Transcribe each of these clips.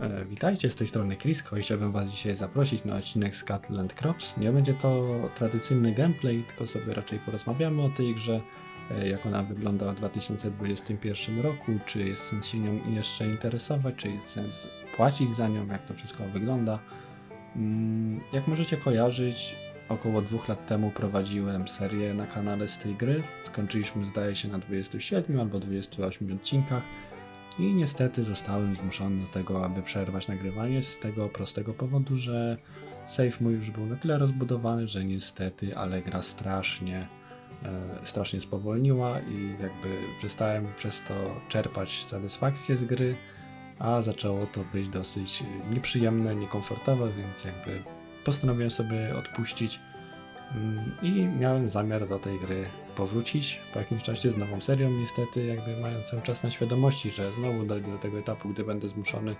E, Witajcie, z tej strony Krisko i chciałbym Was dzisiaj zaprosić na odcinek z Catland Crops. Nie będzie to tradycyjny gameplay, tylko sobie raczej porozmawiamy o tej grze, e, jak ona wygląda w 2021 roku, czy jest sens się nią jeszcze interesować, czy jest sens płacić za nią, jak to wszystko wygląda. Mm, Jak możecie kojarzyć, około dwóch lat temu prowadziłem serię na kanale z tej gry. Skończyliśmy zdaje się na 27 albo 28 odcinkach. I niestety zostałem zmuszony do tego, aby przerwać nagrywanie z tego prostego powodu, że save mój już był na tyle rozbudowany, że niestety, ale gra strasznie, e, strasznie spowolniła i jakby przestałem przez to czerpać satysfakcję z gry, a zaczęło to być dosyć nieprzyjemne, niekomfortowe, więc jakby postanowiłem sobie odpuścić. Mm, i miałem zamiar do tej gry powrócić po jakimś czasie z nową serią, niestety jakby mając cały czas na świadomości, że znowu dojdę do tego etapu, gdy będę zmuszony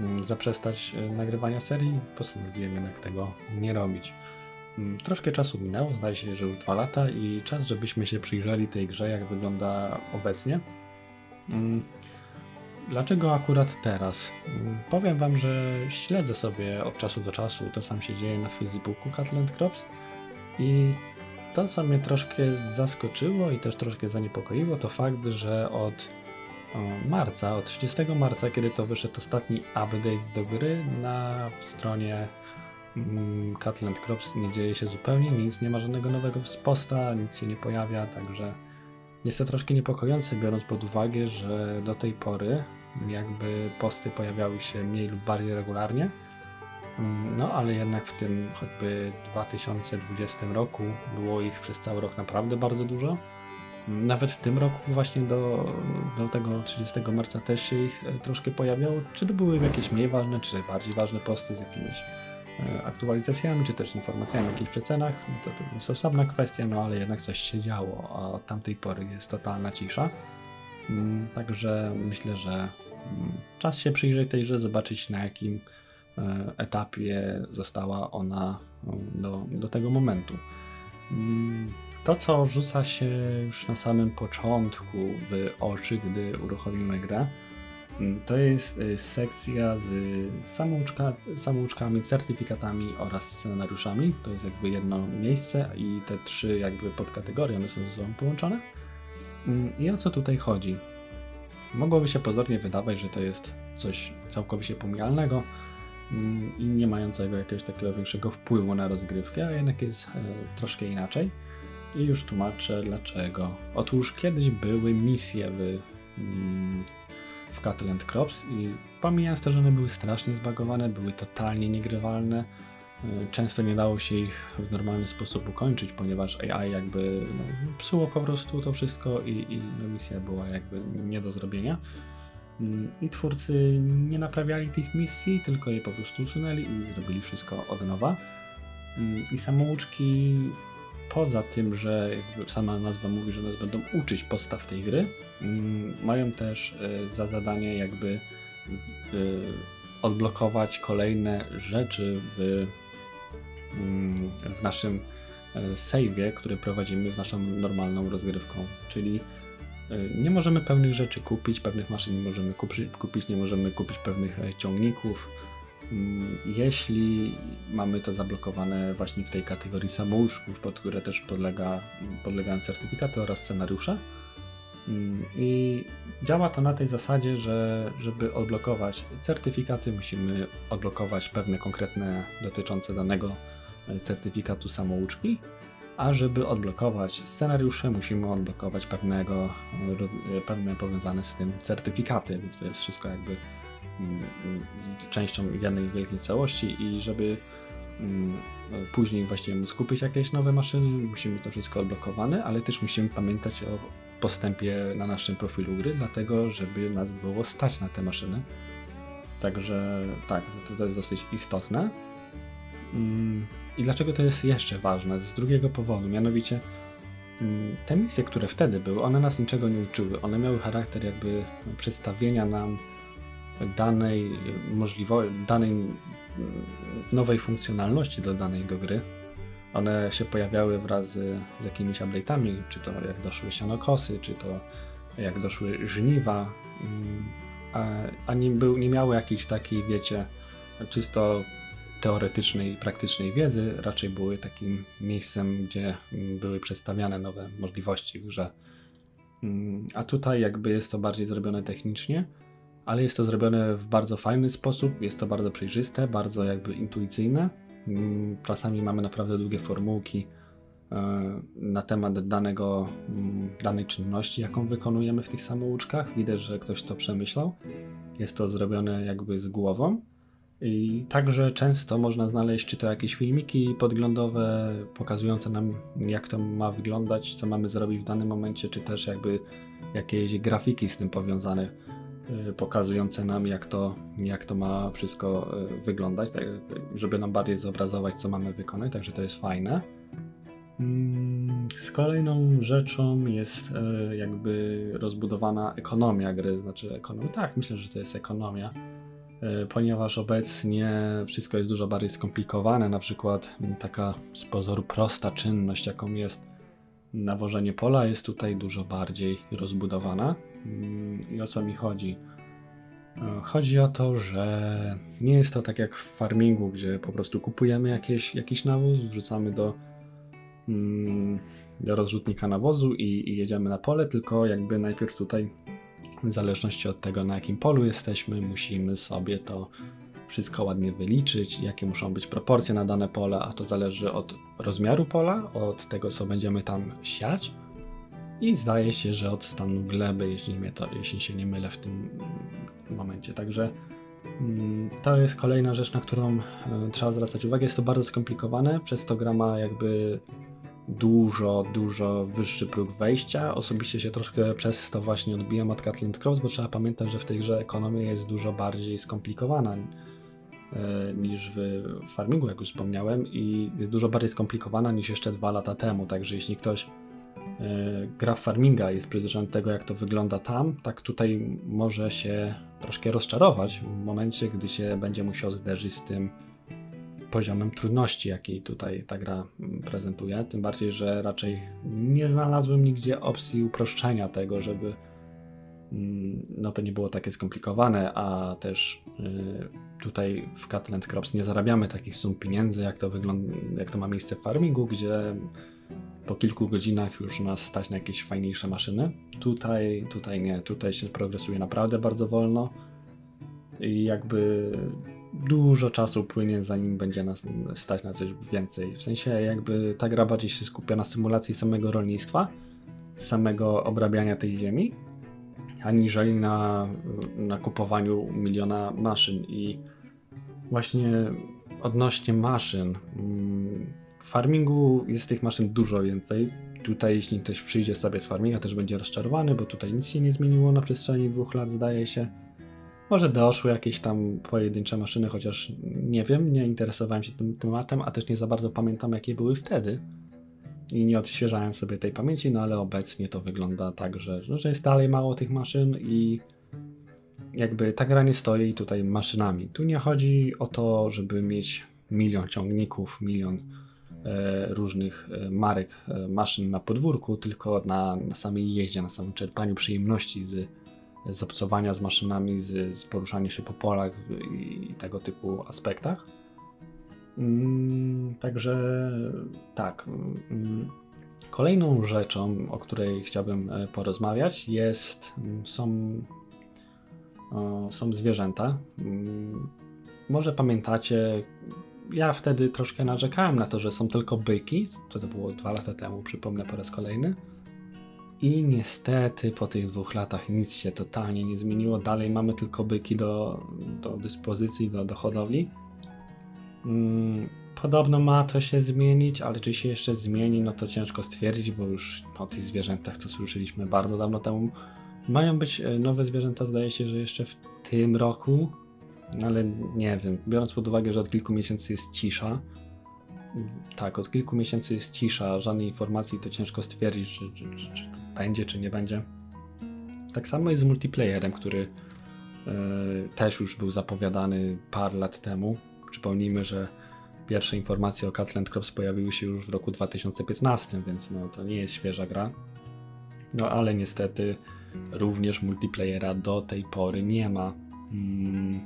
mm, zaprzestać e, nagrywania serii, postanowiłem jednak tego nie robić. Mm, Troszkę czasu minęło, zdaje się, że już dwa lata i czas, żebyśmy się przyjrzeli tej grze, jak wygląda obecnie. Mm, Dlaczego akurat teraz? Powiem Wam, że śledzę sobie od czasu do czasu, to sam się dzieje na Facebooku Catland Crops i to, co mnie troszkę zaskoczyło i też troszkę zaniepokoiło, to fakt, że od marca, od 30 marca, kiedy to wyszedł ostatni update do gry, na stronie mm, Catland Crops nie dzieje się zupełnie nic, nie ma żadnego nowego posta, nic się nie pojawia, także jest to troszkę niepokojące, biorąc pod uwagę, że do tej pory jakby posty pojawiały się mniej lub bardziej regularnie. Mm, No, ale jednak w tym choćby 2020 roku było ich przez cały rok naprawdę bardzo dużo. Mm, Nawet w tym roku właśnie do, do tego 30 marca też się ich e, troszkę pojawiało. Czy to były jakieś mniej ważne, czy bardziej ważne posty z jakimiś e, aktualizacjami, czy też informacjami o jakichś przecenach, no to, to jest osobna kwestia, no ale jednak coś się działo, a od tamtej pory jest totalna cisza. Mm, Także myślę, że czas się przyjrzeć tej grze, zobaczyć na jakim etapie została ona e, do, do tego momentu. Mm, To, co rzuca się już na samym początku w oczy, gdy uruchomimy grę, mm, to jest e, sekcja z samouczka, samouczkami, certyfikatami oraz scenariuszami. To jest jakby jedno miejsce i te trzy jakby podkategorie, one są ze sobą połączone. Mm, I o co tutaj chodzi? Mogłoby się pozornie wydawać, że to jest coś całkowicie pomijalnego i nie mającego jakiegoś takiego większego wpływu na rozgrywkę, a jednak jest e, troszkę inaczej. I już tłumaczę dlaczego. Otóż kiedyś były misje w, mm, w Cataland Crops i pomijając to, że one były strasznie zbagowane, były totalnie niegrywalne, e, często nie dało się ich w normalny sposób ukończyć, ponieważ AI jakby no, psuło po prostu to wszystko i, i no, misja była jakby nie do zrobienia. Mm, I twórcy nie naprawiali tych misji, tylko je po prostu usunęli i zrobili wszystko od nowa. Mm, I samouczki, poza tym, że sama nazwa mówi, że nas będą uczyć podstaw tej gry, mm, mają też e, za zadanie jakby e, odblokować kolejne rzeczy w, w naszym e, save'ie, który prowadzimy z naszą normalną rozgrywką. Czyli nie możemy pewnych rzeczy kupić, pewnych maszyn nie możemy kupi- kupić, nie możemy kupić pewnych e, ciągników. Mm, Jeśli mamy to zablokowane właśnie w tej kategorii samouczków, pod które też podlega, podlegają certyfikaty oraz scenariusze. Mm, I działa to na tej zasadzie, że żeby odblokować certyfikaty, musimy odblokować pewne konkretne dotyczące danego e, certyfikatu samouczki, a żeby odblokować scenariusze, musimy odblokować pewnego, e, pewne powiązane z tym certyfikaty, więc to jest wszystko jakby mm, mm, częścią jednej wielkiej całości i żeby mm, później właśnie móc kupić jakieś nowe maszyny, musimy mieć to wszystko odblokowane, ale też musimy pamiętać o postępie na naszym profilu gry, dlatego żeby nas było stać na te maszyny. Także tak, to, to jest dosyć istotne. I dlaczego to jest jeszcze ważne? Z drugiego powodu, mianowicie mm, te misje, które wtedy były, one nas niczego nie uczyły. One miały charakter jakby przedstawienia nam danej możliwości, danej mm, nowej funkcjonalności dodanej do gry. One się pojawiały wraz z, z jakimiś update'ami, czy to jak doszły sianokosy, czy to jak doszły żniwa. Mm, a, a nie, był, nie miały jakiejś takiej, wiecie, czysto teoretycznej i praktycznej wiedzy, raczej były takim miejscem, gdzie mm, były przedstawiane nowe możliwości w grze. Mm, A tutaj jakby jest to bardziej zrobione technicznie, ale jest to zrobione w bardzo fajny sposób, jest to bardzo przejrzyste, bardzo jakby intuicyjne. Mm, Czasami mamy naprawdę długie formułki e, na temat danego, danej czynności, jaką wykonujemy w tych samouczkach. Widać, że ktoś to przemyślał. Jest to zrobione jakby z głową. I także często można znaleźć czy to jakieś filmiki podglądowe pokazujące nam jak to ma wyglądać, co mamy zrobić w danym momencie, czy też jakby jakieś grafiki z tym powiązane, y, pokazujące nam jak to, jak to ma wszystko y, wyglądać, tak, żeby nam bardziej zobrazować co mamy wykonać, także to jest fajne. Mm, Z kolejną rzeczą jest e, jakby rozbudowana ekonomia gry, znaczy ekonomia, tak, myślę, że to jest ekonomia ponieważ obecnie wszystko jest dużo bardziej skomplikowane. Na przykład taka z pozoru prosta czynność, jaką jest nawożenie pola, jest tutaj dużo bardziej rozbudowana. Mm, I o co mi chodzi? E, Chodzi o to, że nie jest to tak jak w farmingu, gdzie po prostu kupujemy jakieś, jakiś nawóz, wrzucamy do, mm, do rozrzutnika nawozu i, i jedziemy na pole, tylko jakby najpierw tutaj w zależności od tego, na jakim polu jesteśmy, musimy sobie to wszystko ładnie wyliczyć, jakie muszą być proporcje na dane pole, a to zależy od rozmiaru pola, od tego, co będziemy tam siać. I zdaje się, że od stanu gleby, jeśli, mnie to, jeśli się nie mylę w tym momencie. Także mm, to jest kolejna rzecz, na którą e, trzeba zwracać uwagę. Jest to bardzo skomplikowane, przez to gra ma jakby dużo, dużo wyższy próg wejścia. Osobiście się troszkę przez to właśnie odbijam od Catland Cross, bo trzeba pamiętać, że w tej grze ekonomia jest dużo bardziej skomplikowana e, niż w farmingu, jak już wspomniałem, i jest dużo bardziej skomplikowana niż jeszcze dwa lata temu. Także jeśli ktoś e, gra w farminga jest przyzwyczajony do tego, jak to wygląda tam, tak tutaj może się troszkę rozczarować w momencie, gdy się będzie musiał zderzyć z tym poziomem trudności, jaki tutaj ta gra prezentuje. Tym bardziej, że raczej nie znalazłem nigdzie opcji uproszczenia tego, żeby mm, no to nie było takie skomplikowane, a też y, tutaj w Catland Crops nie zarabiamy takich sum pieniędzy, jak to wygląda, jak to ma miejsce w farmingu, gdzie po kilku godzinach już nas stać na jakieś fajniejsze maszyny. Tutaj, tutaj nie, tutaj się progresuje naprawdę bardzo wolno i jakby dużo czasu płynie, zanim będzie nas stać na coś więcej. W sensie jakby ta gra bardziej się skupia na symulacji samego rolnictwa, samego obrabiania tej ziemi, aniżeli na, na kupowaniu miliona maszyn. I właśnie odnośnie maszyn, mm, w farmingu jest tych maszyn dużo więcej. Tutaj, jeśli ktoś przyjdzie sobie z farminga, też będzie rozczarowany, bo tutaj nic się nie zmieniło na przestrzeni dwóch lat, zdaje się. Może doszły jakieś tam pojedyncze maszyny, chociaż nie wiem, nie interesowałem się tym tematem, a też nie za bardzo pamiętam, jakie były wtedy. I nie odświeżałem sobie tej pamięci, no ale obecnie to wygląda tak, że, że jest dalej mało tych maszyn i jakby ta gra nie stoi tutaj maszynami. Tu nie chodzi o to, żeby mieć milion ciągników, milion e, różnych e, marek e, maszyn na podwórku, tylko na, na samej jeździe, na samym czerpaniu przyjemności z, z obcowania z maszynami, z, z poruszania się po polach i, i tego typu aspektach. Mm, także tak. Mm, kolejną rzeczą, o której chciałbym e, porozmawiać, jest, mm, są, o, są zwierzęta. Mm, Może pamiętacie, ja wtedy troszkę narzekałem na to, że są tylko byki. To, to było dwa lata temu, przypomnę po raz kolejny. I niestety po tych dwóch latach nic się totalnie nie zmieniło. Dalej mamy tylko byki do, do dyspozycji, do, do hodowli. Mm, Podobno ma to się zmienić, ale czy się jeszcze zmieni, no to ciężko stwierdzić, bo już o tych zwierzętach, co słyszeliśmy bardzo dawno temu, mają być e, nowe zwierzęta, zdaje się, że jeszcze w tym roku, ale nie wiem, biorąc pod uwagę, że od kilku miesięcy jest cisza, tak, od kilku miesięcy jest cisza, żadnej informacji, to ciężko stwierdzić, czy, czy, czy, czy będzie, czy nie będzie. Tak samo jest z multiplayerem, który e, też już był zapowiadany parę lat temu. Przypomnijmy, że pierwsze informacje o Catland Crops pojawiły się już w roku 2015, więc no, to nie jest świeża gra. No ale niestety również multiplayera do tej pory nie ma. Mm,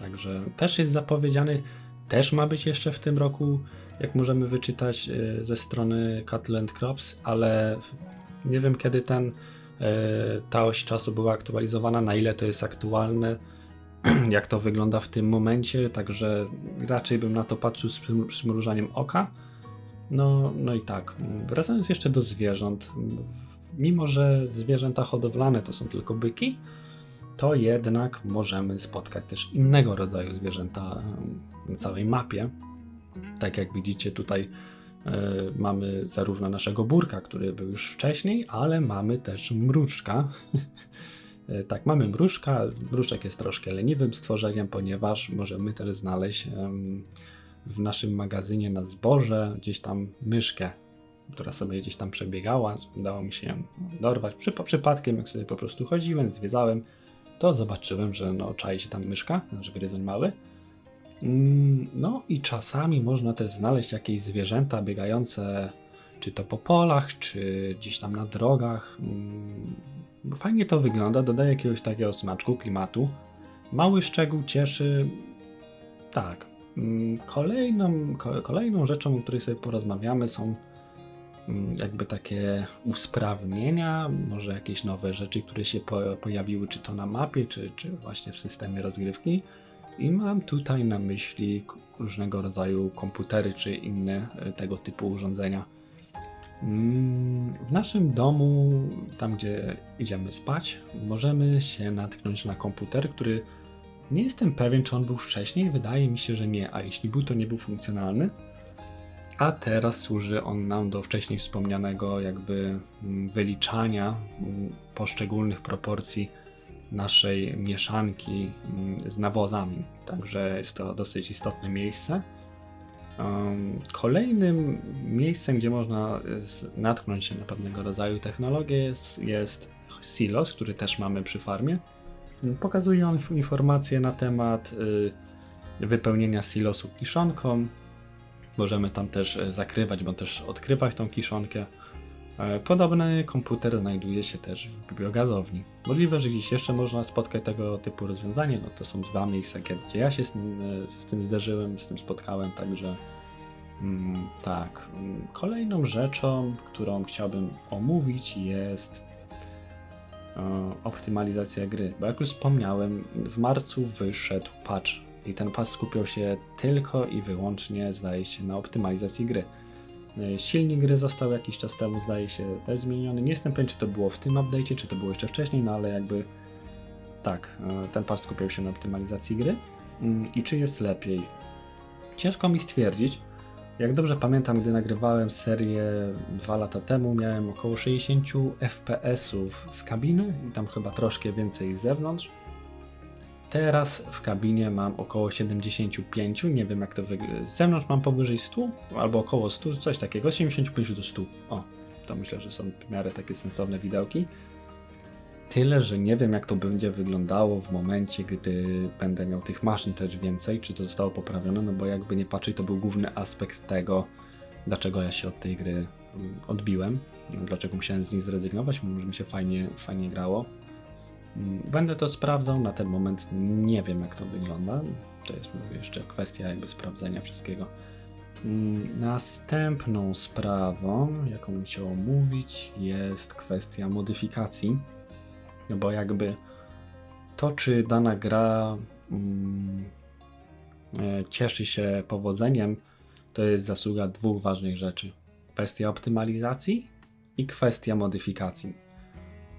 Także też jest zapowiedziany, też ma być jeszcze w tym roku, jak możemy wyczytać e, ze strony Cattle and Crops, ale nie wiem kiedy ten, e, ta oś czasu była aktualizowana, na ile to jest aktualne, jak to wygląda w tym momencie, także raczej bym na to patrzył z przym- przymrużaniem oka. No, no i tak, wracając jeszcze do zwierząt, mimo że zwierzęta hodowlane to są tylko byki, to jednak możemy spotkać też innego rodzaju zwierzęta na całej mapie. Tak jak widzicie tutaj mamy zarówno naszego burka, który był już wcześniej, ale mamy też mruczka. E, tak, mamy mruczka. Mruczek jest troszkę leniwym stworzeniem, ponieważ możemy też znaleźć w naszym magazynie na zboże gdzieś tam myszkę, która sobie gdzieś tam przebiegała. Udało mi się ją dorwać. Przy, przypadkiem, jak sobie po prostu chodziłem, zwiedzałem, to zobaczyłem, że no, czai się tam myszka, znaczy gryzoń mały. Mm, No i czasami można też znaleźć jakieś zwierzęta biegające, czy to po polach, czy gdzieś tam na drogach. Mm, Fajnie to wygląda, dodaje jakiegoś takiego smaczku, klimatu. Mały szczegół cieszy. Tak. Mm, Kolejną, ko- kolejną rzeczą, o której sobie porozmawiamy, są jakby takie usprawnienia, może jakieś nowe rzeczy, które się po, pojawiły, czy to na mapie, czy, czy właśnie w systemie rozgrywki. I mam tutaj na myśli różnego rodzaju komputery, czy inne e, tego typu urządzenia. Mm, W naszym domu, tam gdzie idziemy spać, możemy się natknąć na komputer, który nie jestem pewien, czy on był wcześniej. Wydaje mi się, że nie, a jeśli był, to nie był funkcjonalny. A teraz służy on nam do wcześniej wspomnianego jakby mm, wyliczania mm, poszczególnych proporcji naszej mieszanki mm, z nawozami. Także jest to dosyć istotne miejsce. Kolejnym miejscem, gdzie można z- natknąć się na pewnego rodzaju technologię jest, jest silos, który też mamy przy farmie. Pokazuje on inf- informacje na temat y, wypełnienia silosu kiszonką. Możemy tam też y, zakrywać, bądź też odkrywać tą kiszonkę. E, Podobny komputer znajduje się też w bibliogazowni. Możliwe, że gdzieś jeszcze można spotkać tego typu rozwiązanie. No to są dwa miejsca, gdzie ja się z tym, e, z tym zderzyłem, z tym spotkałem, także mm, tak. Kolejną rzeczą, którą chciałbym omówić jest e, optymalizacja gry. Bo jak już wspomniałem, w marcu wyszedł patch i ten patch skupiał się tylko i wyłącznie, zdaje się, na optymalizacji gry. E, Silnik gry został jakiś czas temu, zdaje się, też zmieniony. Nie jestem pewien, czy to było w tym update'cie, czy to było jeszcze wcześniej, no ale jakby tak, e, ten patch skupiał się na optymalizacji gry. Mm, I czy jest lepiej? Ciężko mi stwierdzić. Jak dobrze pamiętam, gdy nagrywałem serię dwa lata temu, miałem około 60 FPS-ów z kabiny i tam chyba troszkę więcej z zewnątrz. Teraz w kabinie mam około 75, nie wiem jak to wygląda. Z zewnątrz mam powyżej 100 albo około 100, coś takiego, 75 do 100. O, to myślę, że są w miarę takie sensowne widełki. Tyle, że nie wiem jak to będzie wyglądało w momencie, gdy będę miał tych maszyn też więcej, czy to zostało poprawione, no bo jakby nie patrzeć, to był główny aspekt tego, dlaczego ja się od tej gry mm, odbiłem, dlaczego musiałem z niej zrezygnować, że mi się fajnie, fajnie grało. Mm, Będę to sprawdzał, na ten moment nie wiem jak to wygląda. To jest mówię, jeszcze kwestia jakby sprawdzenia wszystkiego. Mm, Następną sprawą, jaką bym chciał omówić, jest kwestia modyfikacji. No bo jakby to, czy dana gra mm, e, cieszy się powodzeniem, to jest zasługa dwóch ważnych rzeczy. Kwestia optymalizacji i kwestia modyfikacji.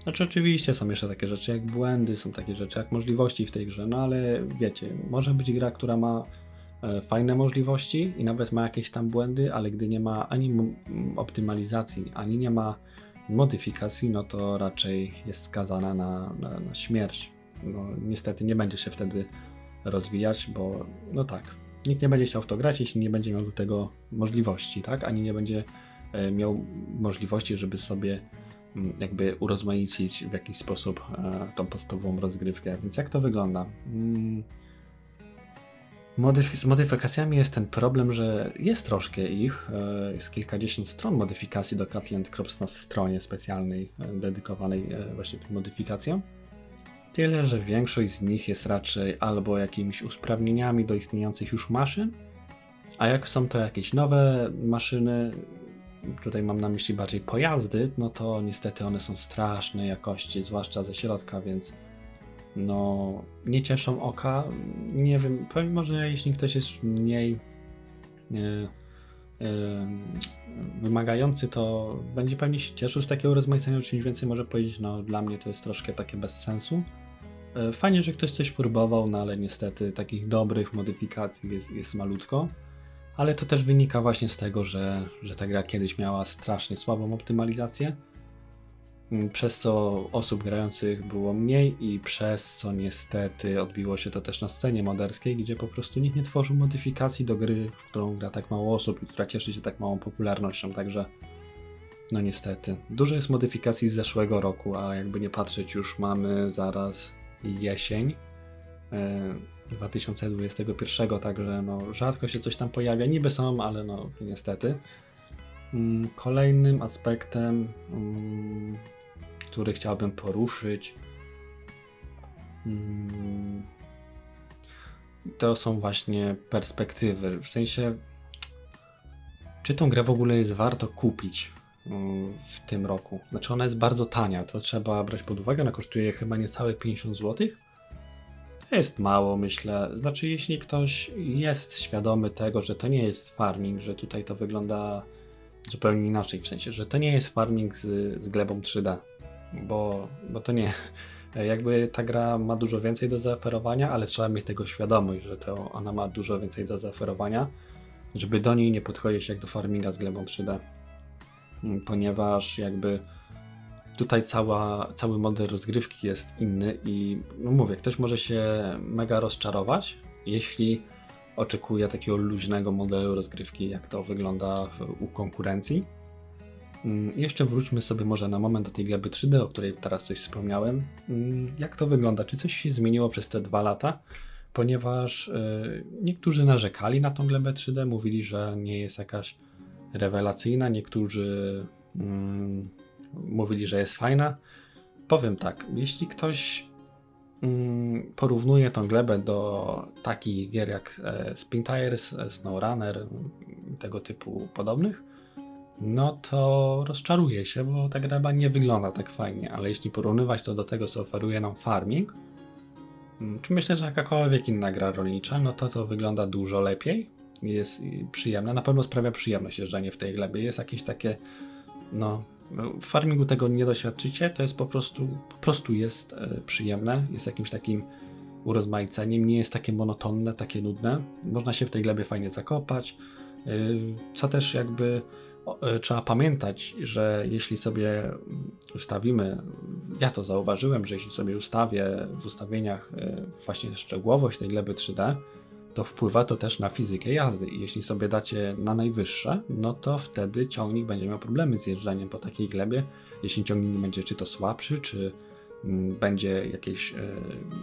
Znaczy oczywiście są jeszcze takie rzeczy jak błędy, są takie rzeczy jak możliwości w tej grze, no ale wiecie, może być gra, która ma e, fajne możliwości i nawet ma jakieś tam błędy, ale gdy nie ma ani optymalizacji, ani nie ma modyfikacji, no to raczej jest skazana na, na, na śmierć. No, niestety nie będzie się wtedy rozwijać, bo no tak, nikt nie będzie chciał w to grać, jeśli nie będzie miał do tego możliwości, tak? Ani nie będzie e, miał możliwości, żeby sobie jakby urozmaicić w jakiś sposób e, tą podstawową rozgrywkę. Więc jak to wygląda? Mm, Modyf- z modyfikacjami jest ten problem, że jest troszkę ich. e, Jest kilkadziesiąt stron modyfikacji do Catland Crops na stronie specjalnej e, dedykowanej właśnie tym modyfikacjom. Tyle, że większość z nich jest raczej albo jakimiś usprawnieniami do istniejących już maszyn, a jak są to jakieś nowe maszyny, tutaj mam na myśli bardziej pojazdy, no to niestety one są strasznej jakości, zwłaszcza ze środka, więc no nie cieszą oka. Nie wiem, powiem może jeśli ktoś jest mniej e, e, wymagający, to będzie pewnie się cieszył z takiego rozmaicenia, czymś więcej może powiedzieć, no dla mnie to jest troszkę takie bez sensu. E, Fajnie, że ktoś coś próbował, no ale niestety takich dobrych modyfikacji jest, jest malutko. Ale to też wynika właśnie z tego, że, że ta gra kiedyś miała strasznie słabą optymalizację, mm, przez co osób grających było mniej i przez co niestety odbiło się to też na scenie moderskiej, gdzie po prostu nikt nie tworzył modyfikacji do gry, w którą gra tak mało osób i która cieszy się tak małą popularnością, także no niestety. Dużo jest modyfikacji z zeszłego roku, a jakby nie patrzeć już mamy zaraz jesień. e, 2021, także no, rzadko się coś tam pojawia. Niby są, ale no niestety. Mm, Kolejnym aspektem, mm, który chciałbym poruszyć, mm, to są właśnie perspektywy. W sensie, czy tą grę w ogóle jest warto kupić w tym roku? Znaczy, ona jest bardzo tania, to trzeba brać pod uwagę. Ona kosztuje chyba niecałe 50 zł. Jest mało, myślę. Znaczy, jeśli ktoś jest świadomy tego, że to nie jest farming, że tutaj to wygląda zupełnie inaczej, w sensie, że to nie jest farming z, z glebą 3D, bo, bo to nie. Jakby ta gra ma dużo więcej do zaoferowania, ale trzeba mieć tego świadomość, że to ona ma dużo więcej do zaoferowania, żeby do niej nie podchodzić jak do farminga z glebą 3D. Mm, Ponieważ jakby tutaj cała, cały model rozgrywki jest inny i no mówię, ktoś może się mega rozczarować, jeśli oczekuje takiego luźnego modelu rozgrywki, jak to wygląda u konkurencji. Mm, Jeszcze wróćmy sobie może na moment do tej gleby 3D, o której teraz coś wspomniałem. Mm, Jak to wygląda? Czy coś się zmieniło przez te dwa lata? Ponieważ y, niektórzy narzekali na tą glebę 3D, mówili, że nie jest jakaś rewelacyjna, niektórzy mm, mówili, że jest fajna. Powiem tak, jeśli ktoś mm, porównuje tą glebę do takich gier jak e, Spin Tires, e, SnowRunner, mm, tego typu podobnych, no to rozczaruje się, bo ta gleba nie wygląda tak fajnie, ale jeśli porównywać to do tego, co oferuje nam farming, mm, czy myślę, że jakakolwiek inna gra rolnicza, no to to wygląda dużo lepiej, jest przyjemne, na pewno sprawia przyjemność jeżdżenie w tej glebie, jest jakieś takie, no, w farmingu tego nie doświadczycie, to jest po prostu, po prostu jest e, przyjemne, jest jakimś takim urozmaiceniem, nie jest takie monotonne, takie nudne. Można się w tej glebie fajnie zakopać, e, co też jakby e, trzeba pamiętać, że jeśli sobie ustawimy, ja to zauważyłem, że jeśli sobie ustawię w ustawieniach właśnie szczegółowość tej gleby 3D, to wpływa to też na fizykę jazdy. I jeśli sobie dacie na najwyższe, no to wtedy ciągnik będzie miał problemy z jeżdżeniem po takiej glebie. Jeśli ciągnik będzie czy to słabszy, czy mm, będzie jakieś, e,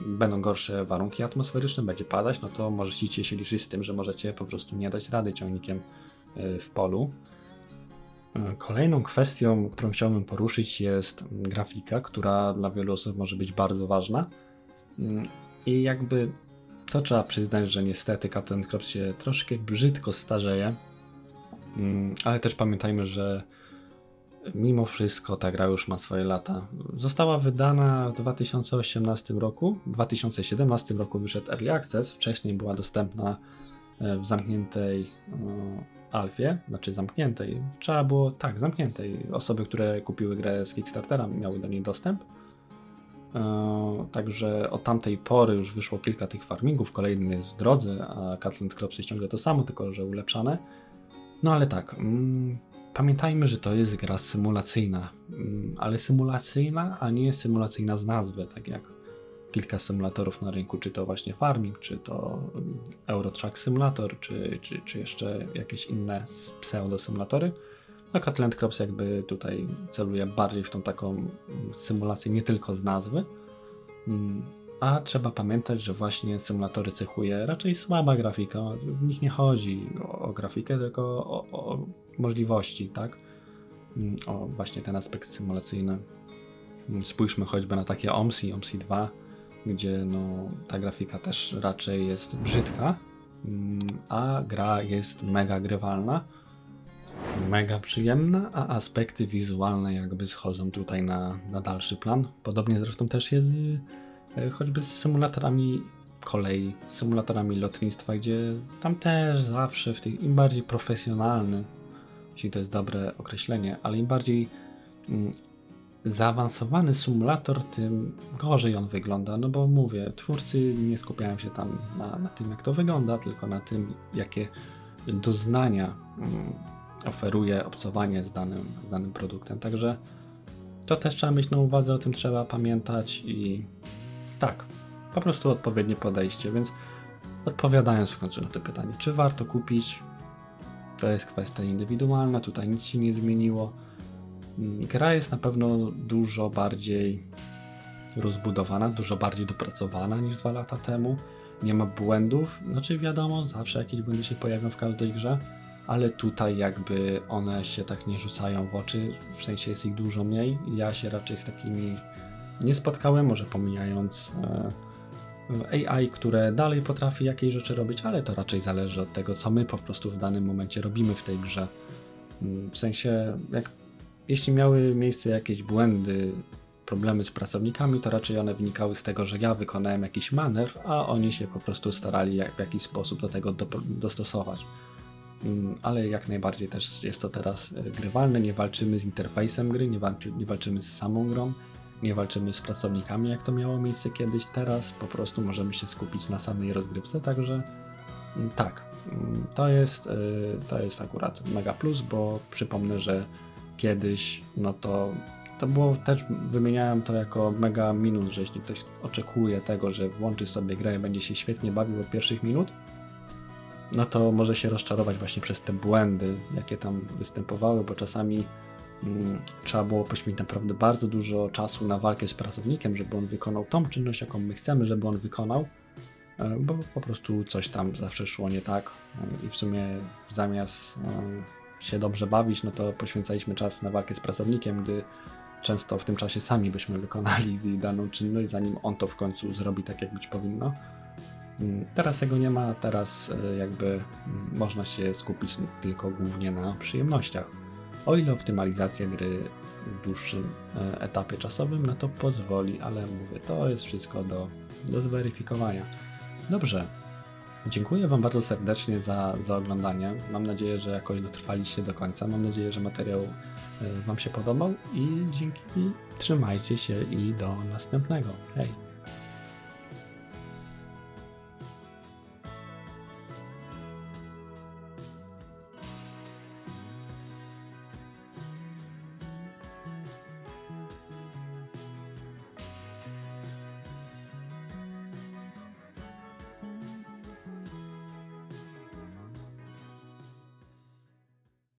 będą gorsze warunki atmosferyczne, będzie padać, no to możecie się liczyć z tym, że możecie po prostu nie dać rady ciągnikiem e, w polu. E, Kolejną kwestią, którą chciałbym poruszyć, jest grafika, która dla wielu osób może być bardzo ważna. Mm, I jakby to trzeba przyznać, że niestety Captain Crops się troszkę brzydko starzeje. Mm, Ale też pamiętajmy, że mimo wszystko ta gra już ma swoje lata. Została wydana w 2018 roku. W 2017 roku wyszedł Early Access. Wcześniej była dostępna e, w zamkniętej e, alfie, znaczy zamkniętej. Trzeba było, tak, zamkniętej. Osoby, które kupiły grę z Kickstartera miały do niej dostęp. E, Także od tamtej pory już wyszło kilka tych farmingów, kolejny jest w drodze, a Catland Crops jest ciągle to samo, tylko że ulepszane. No ale tak, mm, pamiętajmy, że to jest gra symulacyjna, mm, ale symulacyjna, a nie symulacyjna z nazwy, tak jak kilka symulatorów na rynku, czy to właśnie farming, czy to mm, Euro Truck Simulator, czy, czy, czy jeszcze jakieś inne pseudo-symulatory. No Catland Crops jakby tutaj celuje bardziej w tą taką mm, symulację nie tylko z nazwy. Mm, A trzeba pamiętać, że właśnie symulatory cechuje raczej słaba grafika. W nich nie chodzi o, o grafikę, tylko o, o możliwości, tak? Mm, O właśnie ten aspekt symulacyjny. Spójrzmy choćby na takie OMSI, OMSI 2, gdzie no, ta grafika też raczej jest brzydka, a gra jest mega grywalna, mega przyjemna, a aspekty wizualne jakby schodzą tutaj na, na dalszy plan. Podobnie zresztą też jest y, choćby z symulatorami kolei, symulatorami lotnictwa, gdzie tam też zawsze w tych im bardziej profesjonalny, jeśli to jest dobre określenie, ale im bardziej mm, zaawansowany symulator, tym gorzej on wygląda. No bo mówię, twórcy nie skupiają się tam na, na tym, jak to wygląda, tylko na tym, jakie doznania mm, oferuje obcowanie z danym, z danym produktem. Także to też trzeba mieć na uwadze, o tym trzeba pamiętać i tak, po prostu odpowiednie podejście. Więc odpowiadając w końcu na to pytanie, czy warto kupić, to jest kwestia indywidualna, tutaj nic się nie zmieniło. Mm, Gra jest na pewno dużo bardziej rozbudowana, dużo bardziej dopracowana niż dwa lata temu. Nie ma błędów, znaczy wiadomo, zawsze jakieś błędy się pojawią w każdej grze, ale tutaj jakby one się tak nie rzucają w oczy, w sensie jest ich dużo mniej. Ja się raczej z takimi nie spotkałem, może pomijając e, AI, które dalej potrafi jakieś rzeczy robić, ale to raczej zależy od tego, co my po prostu w danym momencie robimy w tej grze. Mm, W sensie, jak, jeśli miały miejsce jakieś błędy, problemy z pracownikami, to raczej one wynikały z tego, że ja wykonałem jakiś manewr, a oni się po prostu starali jak, w jakiś sposób do tego do, dostosować. Mm, Ale jak najbardziej też jest to teraz e, grywalne. Nie walczymy z interfejsem gry, nie, walczy, nie walczymy z samą grą, nie walczymy z pracownikami, jak to miało miejsce kiedyś. Teraz po prostu możemy się skupić na samej rozgrywce, także mm, tak, mm, to jest, y, to jest akurat mega plus, bo przypomnę, że kiedyś no to to było też, wymieniałem to jako mega minus, że jeśli ktoś oczekuje tego, że włączy sobie grę i będzie się świetnie bawił od pierwszych minut, no to może się rozczarować właśnie przez te błędy, jakie tam występowały, bo czasami mm, trzeba było poświęcić naprawdę bardzo dużo czasu na walkę z pracownikiem, żeby on wykonał tą czynność, jaką my chcemy, żeby on wykonał, e, bo po prostu coś tam zawsze szło nie tak e, i w sumie zamiast e, się dobrze bawić, no to poświęcaliśmy czas na walkę z pracownikiem, gdy często w tym czasie sami byśmy wykonali daną czynność, zanim on to w końcu zrobi tak, jak być powinno. Mm, Teraz tego nie ma, teraz e, jakby mm, można się skupić tylko głównie na przyjemnościach. O ile optymalizacja gry w dłuższym e, etapie czasowym na to pozwoli, ale mówię, to jest wszystko do, do zweryfikowania. Dobrze. Dziękuję Wam bardzo serdecznie za, za oglądanie. Mam nadzieję, że jakoś dotrwaliście do końca. Mam nadzieję, że materiał e, Wam się podobał i dzięki trzymajcie się i do następnego. Hej!